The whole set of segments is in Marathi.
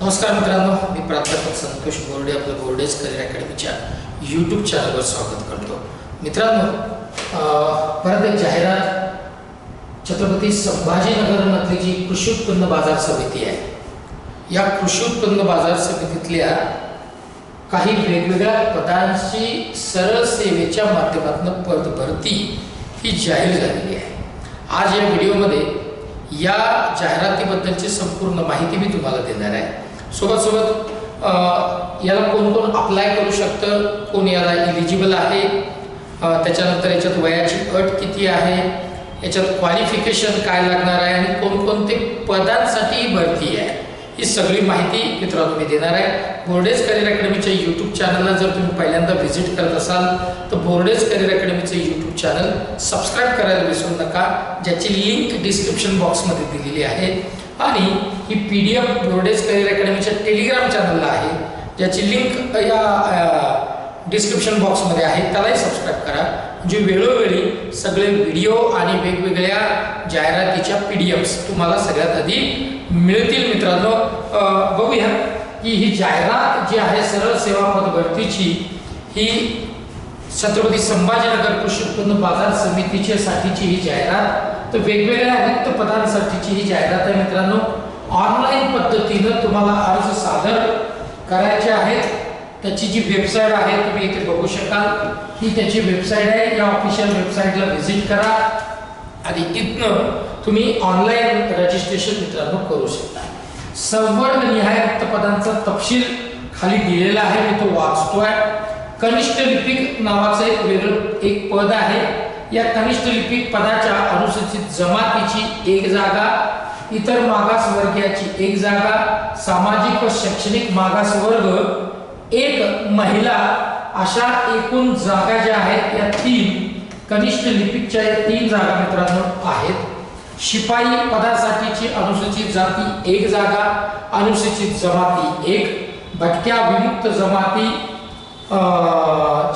नमस्कार मित्रांनो मी प्राध्यापक संतोष बोर्डे आपलं बोर्डेज करिअर अकॅडमीच्या यूट्यूब चॅनलवर स्वागत करतो. मित्रांनो परत एक जाहिरात. छत्रपती संभाजीनगरमधली जी कृषी उत्पन्न बाजार समिती आहे या कृषी उत्पन्न बाजार समितीतल्या काही वेगवेगळ्या पदांची सरळ सेवेच्या माध्यमातून पद भरती ही जाहीर झालेली आहे. आज या व्हिडिओमध्ये या जाहिरातीबद्दलची संपूर्ण माहिती मी तुम्हाला देणार आहे. सोबत सोबत याला कोण कोण अप्लाय करू शकतं? कोण याला इलिजिबल आहे? त्याच्यानंतर याच्यात वयाची अट किती आहे? याच्यात क्वालिफिकेशन काय लागणार आहे? आणि कोणकोणते पदांसाठी ही भरती आहे? ही सगळी माहिती मित्रांनो मी देणार आहे. बोर्डेज करिअर अकॅडमीच्या यूट्यूब चॅनलला जर तुम्ही पहिल्यांदा व्हिजिट करत असाल तर बोर्डेज करिअर अकॅडमीचं यूट्यूब चॅनल सबस्क्राईब करायला विसरू नका. ज्याची लिंक डिस्क्रिप्शन बॉक्समध्ये दिलेली आहे. आणि ही पी डी एफ बोर्डेज करिअर अकॅडमीच्या टेलिग्राम चॅनलला आहे ज्याची लिंक या डिस्क्रिप्शन बॉक्समध्ये आहे त्यालाही सबस्क्राईब करा. म्हणजे वेळोवेळी सगळे व्हिडिओ आणि वेगवेगळ्या जाहिरातीच्या पी डी एफ्स तुम्हाला सगळ्यात आधी मिळतील मित्रांनो. बघूया की ही जाहिरात जी आहे सरळ सेवा पद भरतीची ही छत्रपती संभाजीनगर कृषी उत्पन्न बाजार समितीच्या साठीची ही जाहिरात तर वेगवेगळ्या रिक्त पदांसाठीची ही जाहिरात आहे मित्रांनो. ऑनलाईन पद्धतीनं तुम्हाला अर्ज सादर करायचे आहेत. त्याची जी वेबसाईट आहे तुम्ही इथे बघू शकाल. ही त्याची वेबसाईट आहे. या ऑफिशियल वेबसाईटला व्हिजिट करा. आणि तिथनं तुम्ही ऑनलाईन रजिस्ट्रेशन मित्रांनो करू शकता. संवर्ण निहाय रिक्त पदांचा तपशील खाली दिलेला आहे. मी तो वाचतोय. कनिष्ठ लिपिक नावाचं एक वेगळं एक पद आहे. या कनिष्ठ लिपिक पदाच्या अनुसूचित जमातीची एक जागा इतर मागासवर्गीयाची एक जागा सामाजिक व शैक्षणिक मागास वर्ग एक महिला अशा एकूण जागा ज्या आहेत या तीन कनिष्ठ लिपिकच्या या तीन जागा मित्रांनो आहेत. शिपाई पदासाठीची अनुसूचित जाती एक जागा अनुसूचित जमाती एक. भटक्या विमुक्त जमाती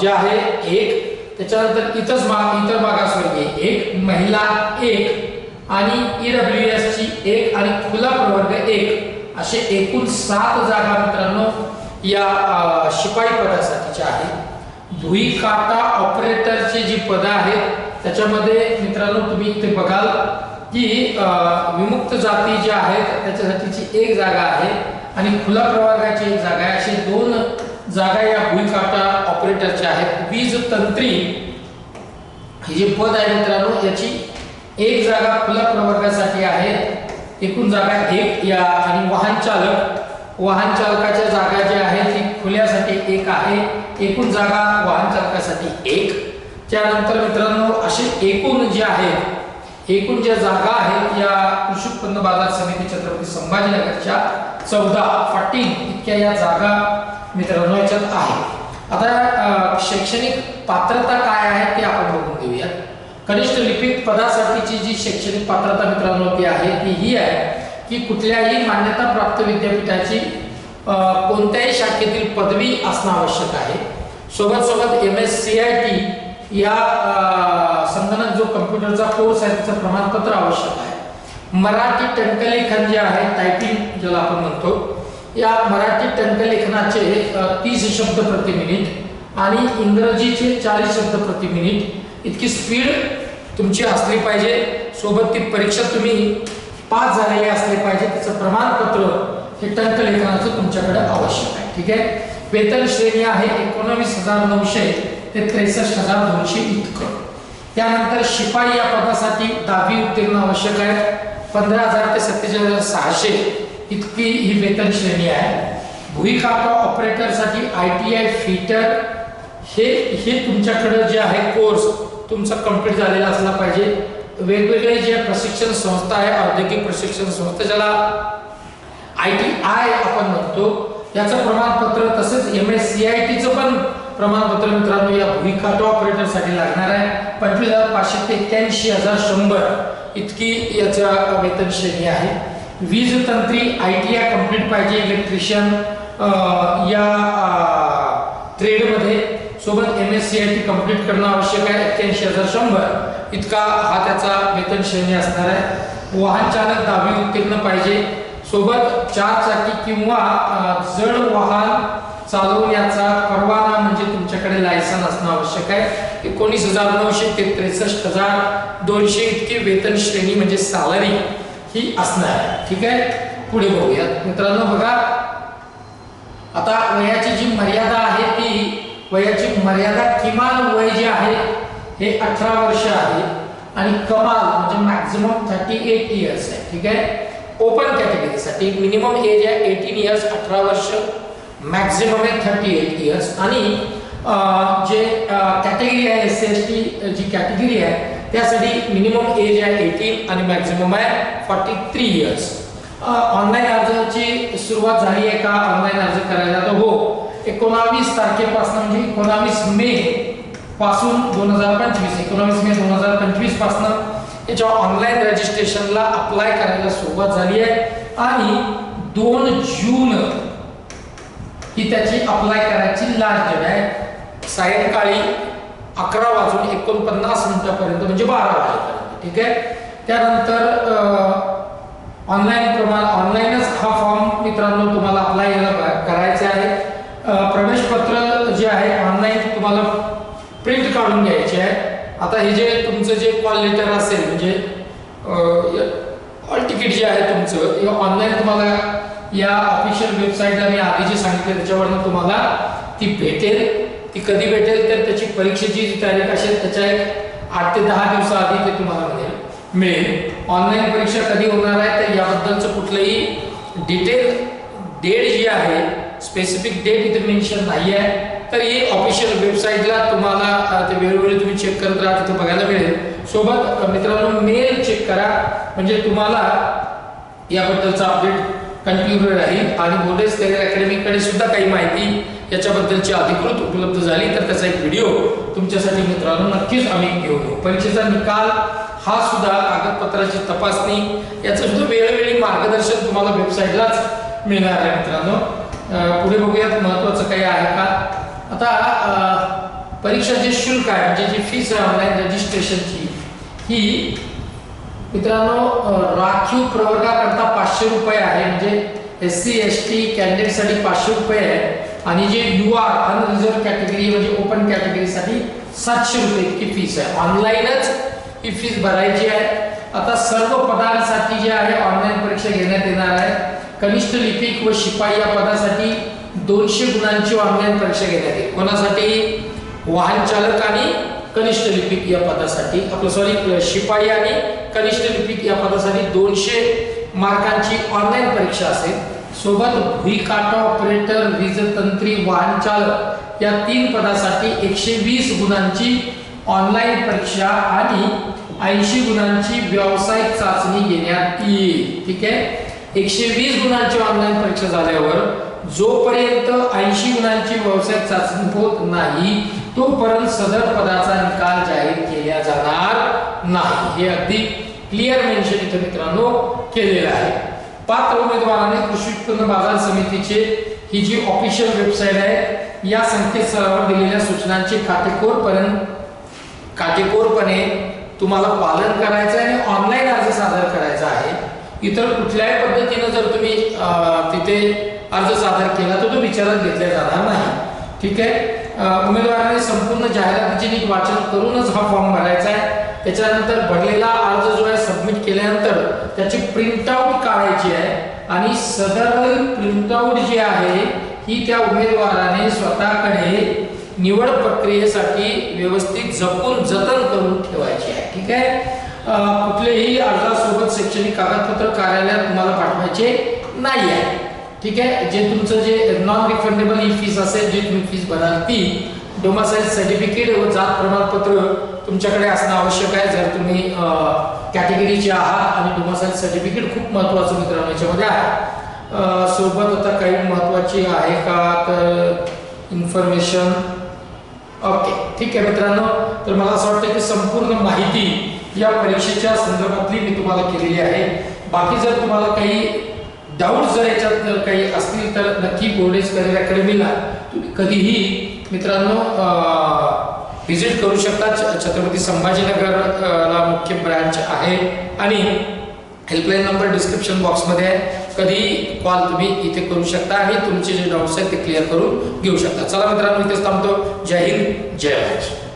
जे आहे एक. त्याच्यानंतर इतर भाग इतर मागासवर्गीय एक महिला एक आणि ईडब्ल्यू एस ची एक आणि खुला प्रवर्ग एक. असे एकूण सात जागा मित्रांनो या शिपाई पदासाठीच्या आहेत. भुई काटा ऑपरेटरचे जी पदं आहेत त्याच्यामध्ये मित्रांनो तुम्ही इथे बघाल की विमुक्त जाती ज्या आहेत त्याच्यासाठीची एक जागा आहे आणि खुला प्रवर्गाची एक जागा आहे. असे दोन जागा या भुईकाटा ऑपरेटरचे आहेत वीज तंत्री हे जे पद आहे मित्रांनो याची एक जागा खुल्या प्रवर्गासाठी आहे. एकूण जागा एक या आणि वाहन चालक वाहन चालकाच्या जागा ज्या आहेत ती खुल्यासाठी एक आहे. एकूण जागा वाहन चालकासाठी एक. त्यानंतर मित्रांनो असे एकूण जे आहेत एकूण ज्या जागा आहेत या कृषी उत्पन्न बाजार समिती छत्रपती संभाजीनगरच्या चौदा फॉर्टीन इतक्या या जागा मित्रांनो याच्यात आहे आता शैक्षणिक पात्रता काय आहे ते आपण बघून घेऊया. कनिष्ठ लिपिक पदासाठीची जी शैक्षणिक पात्रता मित्रांनो ती आहे ती ही आहे की कुठल्याही मान्यताप्राप्त विद्यापीठाची कोणत्याही शाखेतील पदवी असणं आवश्यक आहे. सोबत सोबत M S C I T या संगणक जो कम्प्युटरचा कोर्स आहे त्याचं प्रमाणपत्र आवश्यक आहे. मराठी टंकलेखन जे आहे टायपिंग ज्याला आपण म्हणतो या मराठी टंकलेखनाचे तीस शब्द प्रति मिनिट आणि इंग्रजीचे चाळीस शब्द प्रति मिनिट. इतकी स्पीड तुमची असली पाहिजे. सोबत ती परीक्षा तुम्ही पास झालेली असली पाहिजे. त्याचं प्रमाणपत्र हे टंकलेखनाचं तुमच्याकडे आवश्यक आहे. ठीक आहे? वेतन श्रेणी आहे एकोणावीस हजार नऊशे ते त्रेसष्ट हजार दोनशे इतकं. त्यानंतर शिपाई या पदासाठी दहावी उत्तीर्ण आवश्यक आहे. पंधरा हजार ते सत्तेचाळीस हजार सहाशे. इतकी ही वेतन श्रेणी आहे. भूईकाका ऑपरेटरसाठी आय टी आय फिटर हे हे तुमच्याकडं जे आहे कोर्स तुमचा कंप्लीट झालेला असला पाहिजे. वेगवेगळे जे प्रशिक्षण संस्था आहे औद्योगिक प्रशिक्षण संस्था ज्याला आय टी आय आपण म्हणतो याचं प्रमाणपत्र तसेच एम एस सी आय टीचं पण प्रमाणपत्र मित्रांनो या भूमिकाटो ऑपरेटरसाठी लागणार आहे. पंचवीस हजार पाचशे ते एक्क्याऐंशी हजार शंभर इतकी याच्या वेतन श्रेणी आहे. वीज तंत्री आय टी आय कंप्लीट पाहिजे इलेक्ट्रिशियन या ट्रेडमध्ये सोबत M S C I T complete करणं आवश्यक आहे. एक्क्याऐंशी हजार शंभर. इतका हा त्याचा वेतन श्रेणी असणार आहे. वाहन चालक दहावी उत्तीर्ण पाहिजे. सोबत चार चाकी किंवा जड वाहन चालवण्याचा परवाना म्हणजे तुमच्याकडे लायसन असणं आवश्यक आहे. एकोणीस हजार नऊशे ते त्रेसष्ट हजार दोनशे इतकी वेतन श्रेणी म्हणजे सॅलरी ही असणार आहे. ठीक आहे? पुढे बघूयात मित्रांनो बघा. आता वयाची जी मर्यादा आहे ती वयाची मर्यादा किमान वय जे आहे हे अठरा वर्ष आहे आणि कमाल म्हणजे मॅक्झिमम थर्टी एट इयर्स आहे. ठीक आहे? ओपन कॅटेगरीसाठी मिनिमम एज आहे एटीन इयर्स अठरा वर्ष. मॅक्झिमम आहे थर्टी एट इयर्स आणि जे कॅटेगरी आहे एस सी एस टी जी कॅटेगरी आहे त्यासाठी मिनिमम एज आहे एटीन आणि मॅक्झिमम आहे फॉर्टी थ्री इयर्स ऑनलाईन अर्जाची सुरुवात झाली आहे का? ऑनलाईन अर्ज करायला तर हो. एकोणावीस तारखेपासून म्हणजे एकोणावीस मे पासून दोन हजार पंचवीस एकोणावीस मे दोन हजार पंचवीसपासून याच्या ऑनलाईन रजिस्ट्रेशनला अप्लाय करायला सुरुवात झाली आहे. आणि दोन जून ही त्याची अप्लाय करायची लास्ट डेट आहे. सायंकाळी अकरा वाजून एकोणपन्नास मिनिटापर्यंत म्हणजे बारा वाजेपर्यंत ठीक आहे? त्यानंतर ऑनलाईन प्रमाण ऑनलाईनच हा फॉर्म मित्रांनो तुम्हाला अप्लाय करायचा आहे. प्रवेश पत्र जे आहे ऑनलाईन तुम्हाला प्रिंट काढून घ्यायचे आहे. आता हे जे तुमचं जे कॉल लेटर असेल म्हणजे ऑल तिकीट जे आहे तुमचं ऑनलाईन तुम्हाला या ऑफिशियल वेबसाईटला मी आधी जे सांगितलं त्याच्यावरनं तुम्हाला ती भेटेल. ती कधी भेटेल तर त्याची परीक्षेची जी तारीख असेल त्याच्या एक आठ ते दहा दिवसाआधी ते तुम्हाला म्हणजे मिळेल मिळेल. ऑनलाईन परीक्षा कधी होणार आहे तर याबद्दलचं कुठलंही डिटेल डेट जी आहे स्पेसिफिक डेट इथे मेन्शन नाही आहे तर ही ऑफिशियल वेबसाईटला तुम्हाला ते वेळोवेळी तुम्ही चेक करत राहा तिथे बघायला मिळेल. सोबत मित्रांनो मेल चेक करा. म्हणजे तुम्हाला याबद्दलचा अपडेट कंटिन्यू राहील आणि बोर्डेस करिअर अकॅडमीकडे सुद्धा काही माहिती याच्याबद्दलची अधिकृत उपलब्ध झाली तर त्याचा एक व्हिडिओ तुमच्यासाठी मित्रांनो नक्कीच आम्ही घेऊन येऊ. परीक्षेचा निकाल हा सुद्धा कागदपत्राची तपासणी याचं सुद्धा वेळोवेळी मार्गदर्शन तुम्हाला वेबसाईटलाच मिळणार आहे मित्रांनो. पुढे बघूयात महत्वाचं काही आहे का? आता अं, परीक्षा जे शुल्क आहे म्हणजे जी फीस आहे ऑनलाईन रजिस्ट्रेशनची ही मित्रांनो राखीव प्रवर्गाकरता पाचशे रुपये आहे. म्हणजे एस सी एस टी कॅन्डिडेटसाठी पाचशे रुपये आहे. आणि जे यू आर अनरिझर्व कॅटेगरी म्हणजे ओपन कॅटेगरीसाठी सातशे रुपये इतकी फीस आहे. ऑनलाईनच ही फीस भरायची आहे. आता सर्व पदांसाठी जे आहे ऑनलाईन परीक्षा घेण्यात येणार आहे. कनिष्ठ लिपिक व शिपाई या पदासाठी दोनशे गुणांची ऑनलाईन परीक्षा घेण्यात येईल. कोणासाठी वाहन चालक आणि कनिष्ठ लिपिक या पदासाठी आपलं सॉरी शिपाई आणि कनिष्ठ लिपिक या पदासाठी दोनशे मार्कांची ऑनलाईन परीक्षा असेल. सोबत भुईकाटा ऑपरेटर वीजतंत्री वाहन चालक या तीन पदासाठी एकशे वीस गुणांची ऑनलाईन परीक्षा आणि ऐंशी गुणांची व्यावसायिक चाचणी घेण्यात येईल. ठीक आहे? एकशे वीस गुणांची ऑनलाईन परीक्षा झाल्यावर जोपर्यंत ऐंशी गुणांची व्यावसायिक चाचणी होत नाही तोपर्यंत सदर पदाचा निकाल जाहीर केला जाणार नाही. हे अगदी क्लिअर मेन्शन इथं मित्रांनो केलेलं आहे. पात्र उमेदवाराने कृषी उत्पन्न बाजार समितीचे ही जी ऑफिशियल वेबसाईट आहे या संकेतस्थळावर दिलेल्या सूचनांचे काटेकोरपर्यंत काटेकोरपणे तुम्हाला पालन करायचं आहे आणि ऑनलाईन अर्ज सादर करायचा आहे. इतर कुठल्याही पद्धतीनं जर तुम्ही तिथे अर्ज सादर केला तर तो विचारात घेतला जाणार नाही. ठीक आहे? उमेदवाराने संपूर्ण जाहिरातीचे नीट वाचन करूनच हा फॉर्म भरायचा आहे. त्याच्यानंतर भरलेला अर्ज जो आहे सबमिट केल्यानंतर त्याची प्रिंटआउट काढायची आहे आणि सदर प्रिंटआउट जी आहे ही त्या उमेदवाराने स्वतःकडे निवड प्रक्रियेसाठी व्यवस्थित जपून जतन करून ठेवायची आहे. ठीक आहे? कुठलेही अर्जासोबत शैक्षणिक कागदपत्र कार्यालयात तुम्हाला पाठवायचे नाही आहे. ठीक आहे? जे तुमचं जे नॉन रिफंडेबल ही फीस असेल जी तुम्ही फीस भराल ती डोमासाईल सर्टिफिकेट व जात प्रमाणपत्र तुमच्याकडे असणं आवश्यक आहे. जर तुम्ही कॅटेगरीचे आहात आणि डोमासाईल सर्टिफिकेट खूप महत्त्वाचं मित्रांनो याच्यामध्ये आहे. सोबत आता काही महत्त्वाची आहे का? तर इन्फॉर्मेशन ओके ठीक आहे मित्रांनो. तर मला असं वाटतं की संपूर्ण माहिती या परीक्षेच्या संदर्भातली मी तुम्हाला केलेली आहे. बाकी जर तुम्हाला काही डाऊट जर याच्यात जर काही असतील तर नक्की बोर्डेज करिअर अकॅडमीला तुम्ही कधीही मित्रांनो व्हिजिट करू शकता. छत्रपती संभाजीनगर ला मुख्य ब्रँच आहे. आणि हेल्पलाईन नंबर डिस्क्रिप्शन बॉक्समध्ये आहे. कधी कॉल तुम्ही इथे करू शकता आणि तुमचे जे डाऊट्स आहेत ते क्लिअर करून घेऊ शकता. चला मित्रांनो इथेच थांबतो. जय हिंद. जय महाराष्ट्र.